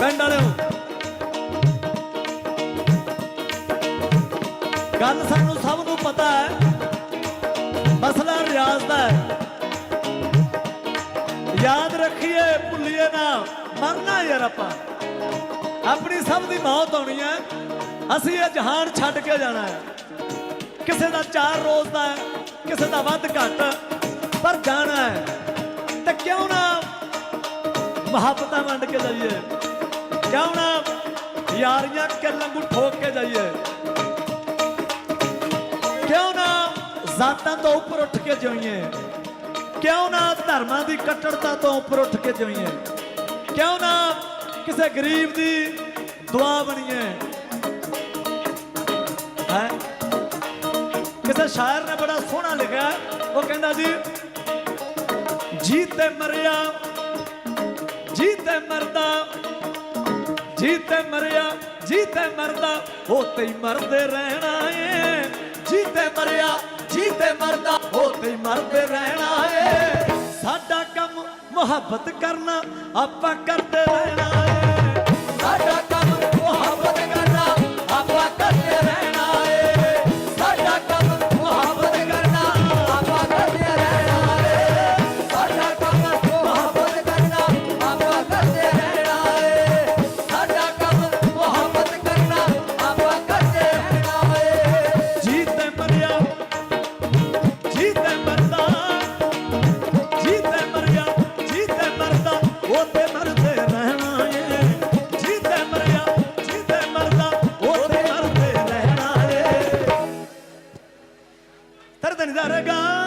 ਪਿੰਡ ਵਾਲਿਓ। ਗੱਲ ਸਾਨੂੰ ਸਭ ਨੂੰ ਪਤਾ ਹੈ। ਮਸਲਾ ਰਿਆਜ਼ ਦਾ ਹੈ। ਯਾਦ ਰੱਖੀਏ, ਭੁੱਲੀਏ ਨਾ। ਮਰਨਾ ਯਾਰ ਆਪਾਂ। ਆਪਣੀ ਸਭ ਦੀ ਮੌਤ ਹੋਣੀ ਹੈ। ਅਸੀਂ ਇਹ ਜਹਾਨ ਛੱਡ ਕੇ ਜਾਣਾ ਹੈ। ਕਿਸੇ ਦਾ ਚਾਰ ਰੋਜ਼ ਦਾ ਹੈ, ਕਿਸੇ ਦਾ ਵੱਧ ਘੱਟ। ਪਰ ਜਾਣਾ ਹੈ। ਤੇ ਕਿਉਂ ਨਾ ਮੁਹੱਬਤਾਂ ਵੰਡ ਕੇ ਜਾਈਏ। ਕਿਉਂ ਨਾ ਯਾਰੀਆਂ ਕਿੱਲਾਂ ਨੂੰ ਠੋਕ ਕੇ ਜਾਈਏ। ਕਿਉਂ ਨਾ ਜ਼ਾਤਾਂ ਤੋਂ ਉੱਪਰ ਉੱਠ ਕੇ ਜਾਈਏ ਕਿਉਂ ਨਾ ਧਰਮਾਂ ਦੀ ਕੱਟੜਤਾ ਤੋਂ ਉੱਪਰ ਉੱਠ ਕੇ ਜਾਈਏ ਕਿਉਂ ਨਾ ਕਿਸੇ ਗਰੀਬ ਦੀ ਦੁਆ ਬਣੀਏ। ਹੈ? ਕਿਸੇ ਸ਼ਾਇਰ ਨੇ ਬੜਾ ਸੋਹਣਾ ਲਿਖਿਆ। ਉਹ ਕਹਿੰਦਾ ਜੀ ਜੀਤੇ ਮਰਿਆ ਜੀਤੇ ਮਰਦਾ ਜੀ ਤੇ ਮਰਿਆ ਜੀ ਤੇ ਮਰਦਾ, ਹੋਤੇ ਤੇ ਮਰਦੇ ਰਹਿਣਾ ਏ। ਜੀ ਤੇ ਮਰਿਆ ਜੀ ਤੇ ਮਰਦਾ, ਹੋਤੇ ਤੇ ਮਰਦੇ ਰਹਿਣਾ ਏ। ਸਾਡਾ ਕੰਮ ਮੁਹੱਬਤ ਕਰਨਾ, ਆਪਾਂ ਕਰਦੇ ਰਹਿਣਾ ਏ। That I got.